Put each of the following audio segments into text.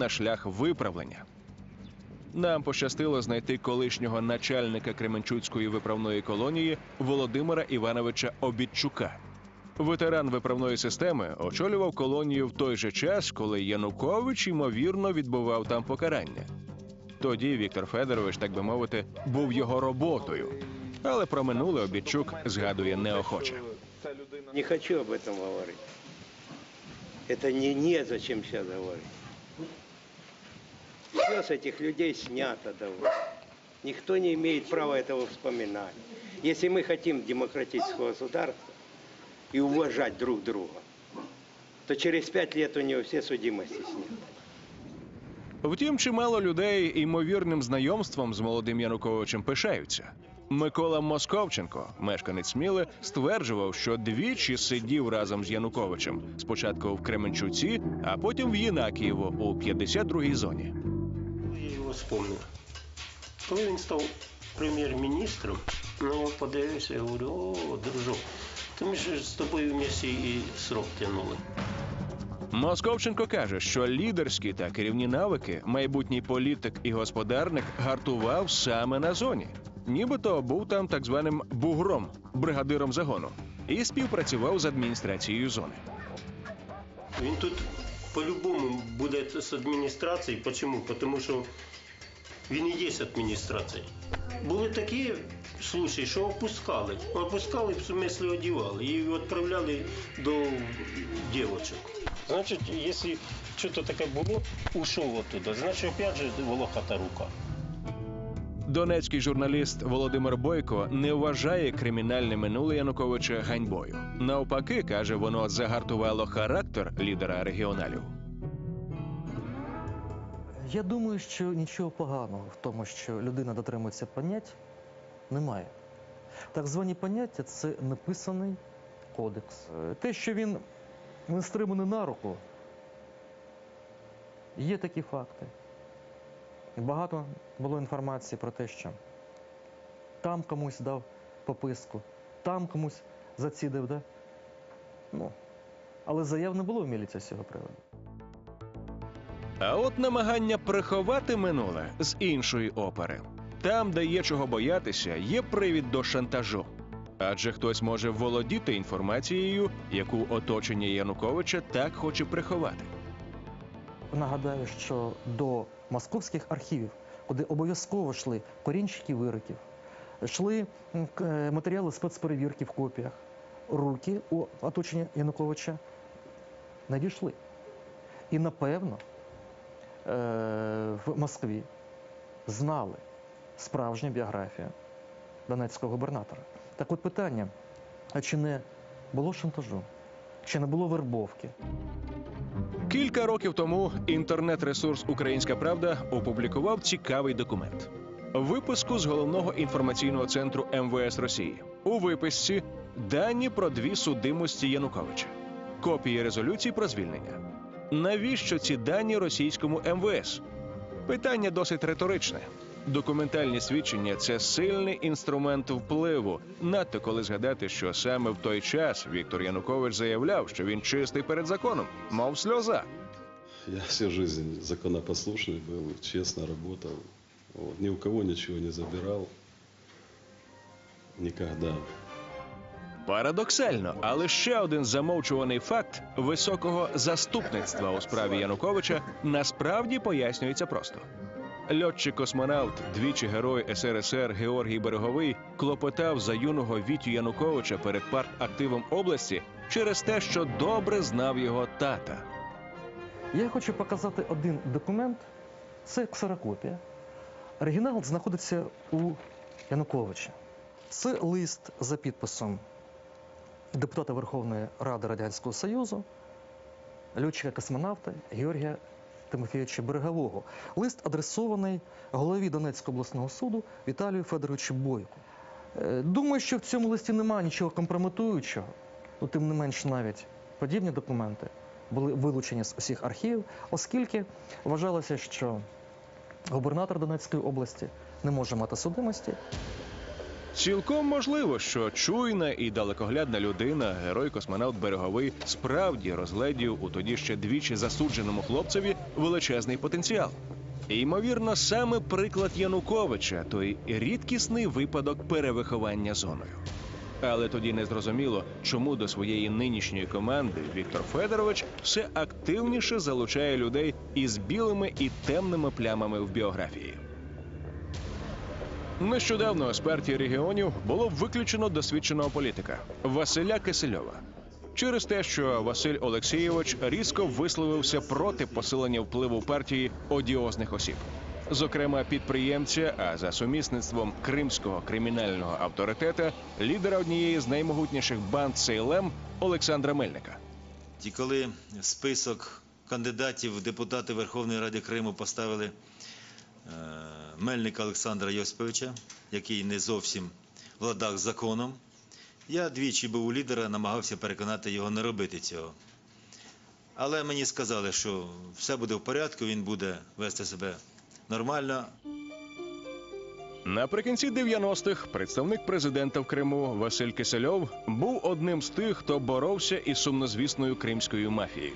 на шлях виправлення. Нам пощастило знайти колишнього начальника Кременчуцької виправної колонії Володимира Івановича Обідчука. Ветеран виправної системи очолював колонію в той же час, коли Янукович ймовірно відбував там покарання. Тоді Віктор Федорович, так би мовити, був його роботою. Але про минуле Обідчук згадує неохоче. Не хочу об этом говорить. Это не незачем сейчас говорить. Все с этих людей снято давно. Никто не имеет права этого вспоминать. Если мы хотим демократического государства и уважать друг друга, то через пять лет у него все судимости сняты. Втім, чимало людей ймовірним знайомством з молодим Януковичем пишаються. Микола Московченко, мешканець Сміли, стверджував, що двічі сидів разом з Януковичем спочатку в Кременчуці, а потім в Єнакієво у 52-й зоні. Його вспомнив. Коли він став прем'єр-міністром, ну, подивився, я говорю, о, дружок, то ми ж з тобою в місті і срок тягнули. Московченко каже, що лідерські та керівні навики майбутній політик і господарник гартував саме на зоні. Нібито був там так званим бугром, бригадиром загону, і співпрацював з адміністрацією зони. Він тут по-любому буде з адміністрації. Чому? Тому що він і є адміністрація. Були такі случаї, що опускали. Опускали, в смислі одівали і відправляли до дівочок. Значить, якщо щось таке було, ушов оттуда, значить, опять же, волохата рука. Донецький журналіст Володимир Бойко не вважає кримінальне минуле Януковича ганьбою. Навпаки, каже, воно загартувало характер лідера регіоналів. Я думаю, що нічого поганого в тому, що людина дотримується понять, немає. Так звані поняття це написаний кодекс. Е, Те, що він не стриманий на руку, є такі факти. Багато було інформації про те, що там комусь дав пописку, там комусь зацідив, да? Ну, але заяв не було в міліції з цього приводу. А от намагання приховати минуле з іншої опери. Там, де є чого боятися, є привід до шантажу. Адже хтось може володіти інформацією, яку оточення Януковича так хоче приховати. Нагадаю, що до московських архівів, куди обов'язково йшли корінчики вироків, йшли е, матеріали спецперевірки в копіях, руки у оточення Януковича не дійшли. І напевно в Москві знали справжню біографію донецького губернатора. Так от питання: а чи не було шантажу? Чи не було вербовки? Кілька років тому інтернет-ресурс Українська Правда опублікував цікавий документ. Випуску з головного інформаційного центру МВС Росії. У виписці дані про дві судимості Януковича, копії резолюцій про звільнення. Навіщо ці дані російському МВС? Питання досить риторичне. Документальні свідчення це сильний інструмент впливу, надто коли згадати, що саме в той час Віктор Янукович заявляв, що він чистий перед законом, мов сльоза. Я всю жизнь законопослушный был, честно работал. Вот, ни у кого ничего не забирал. Никогда. Парадоксально, але ще один замовчуваний факт високого заступництва у справі Януковича насправді пояснюється просто. Льотчик-космонавт, двічі герой СРСР Георгій Береговий, клопотав за юного Вітю Януковича перед партактивом області через те, що добре знав його тата. Я хочу показати один документ. Це ксерокопія. Оригінал знаходиться у Януковича. Це лист за підписом депутата Верховної Ради Радянського Союзу, льотчика-космонавта Георгія Тимофійовича Берегового. Лист адресований голові Донецького обласного суду Віталію Федоровичу Бойку. Е, Думаю, що в цьому листі немає нічого компрометуючого, ну, тим не менш навіть подібні документи були вилучені з усіх архівів, оскільки вважалося, що губернатор Донецької області не може мати судимості, Цілком можливо, що чуйна і далекоглядна людина, герой космонавт Береговий, справді розгледів у тоді ще двічі засудженому хлопцеві величезний потенціал. Ймовірно, саме приклад Януковича той рідкісний випадок перевиховання зоною. Але тоді не зрозуміло, чому до своєї нинішньої команди Віктор Федорович все активніше залучає людей із білими і темними плямами в біографії. Нещодавно з партії регіонів було виключено досвідченого політика Василя Кисельова. Через те, що Василь Олексійович різко висловився проти посилення впливу партії одіозних осіб, зокрема підприємця, а за сумісництвом кримського кримінального авторитета, лідера однієї з наймогутніших банд Сейлем Олександра Мельника. І коли список кандидатів в депутати Верховної Ради Криму поставили Мельника Олександра Йосиповича, який не зовсім в ладах з законом, я двічі був у лідера, намагався переконати його не робити цього. Але мені сказали, що все буде в порядку, він буде вести себе нормально, Наприкінці 90-х представник президента в Криму Василь Кисельов був одним з тих, хто боровся із сумнозвісною кримською мафією.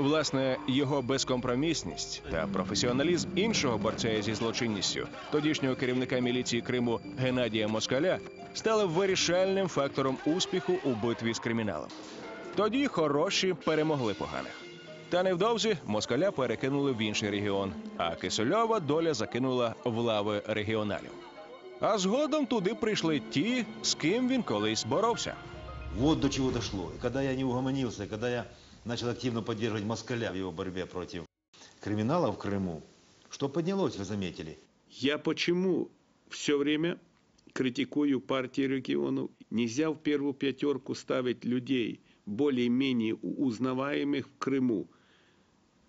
Власне, його безкомпромісність та професіоналізм іншого борця зі злочинністю, тодішнього керівника міліції Криму Геннадія Москаля, стали вирішальним фактором успіху у битві з криміналом. Тоді хороші перемогли поганих. Та невдовзі москаля перекинули в інший регіон, а Кисельова доля закинула в лави регіоналів. А згодом туди прийшли ті, з ким він колись боровся. Вот до чего дошло. И когда я не угомонился, и я начал активно поддерживать Москаля в его борьбе против криминала в Крыму, что поднялось, вы заметили? Я почему все время критикую партии регионов? Нельзя в первую пятерку ставить людей более-менее узнаваемых в Крыму,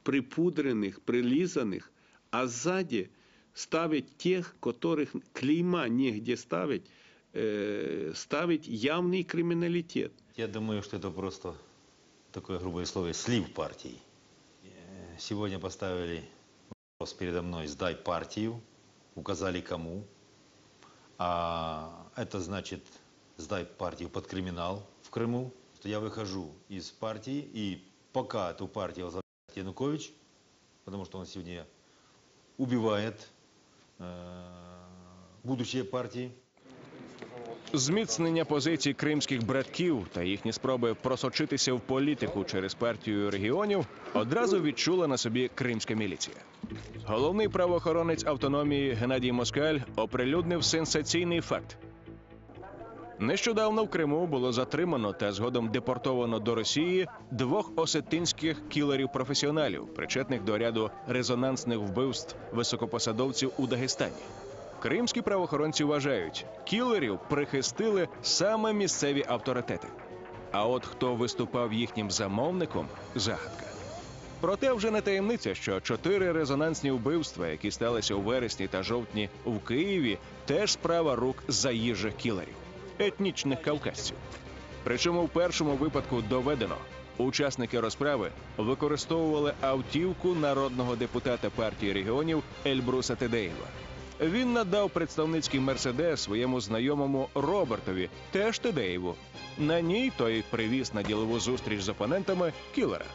припудренных, прилизанных, а сзади ставить тех, которых клейма негде ставить, э, ставить явный криминалитет. Я думаю, что это просто такое грубое слово, слив партии. Э, Сегодня поставили вопрос передо мной «сдай партию», указали кому. А это значит «сдай партию под криминал в Крыму». Я выхожу из партии, и пока эту партию возглавляет Янукович, потому что он сегодня убивает э, будущее партии, Зміцнення позицій кримських братків та їхні спроби просочитися в політику через партію регіонів одразу відчула на собі кримська міліція. Головний правоохоронець автономії Геннадій Москаль оприлюднив сенсаційний факт. Нещодавно в Криму було затримано та згодом депортовано до Росії двох осетинських кілерів-професіоналів, причетних до ряду резонансних вбивств високопосадовців у Дагестані. Кримські правоохоронці вважають, кілерів прихистили саме місцеві авторитети. А от хто виступав їхнім замовником загадка. Проте вже не таємниця, що чотири резонансні вбивства, які сталися у вересні та жовтні в Києві, теж справа рук заїжджих кілерів, етнічних кавказців. Причому в першому випадку доведено, учасники розправи використовували автівку народного депутата партії регіонів Ельбруса Тедеєва. Він надав представницький мерседес своєму знайомому Робертові, теж Тедеєву. На ній той привіз на ділову зустріч з опонентами кілера.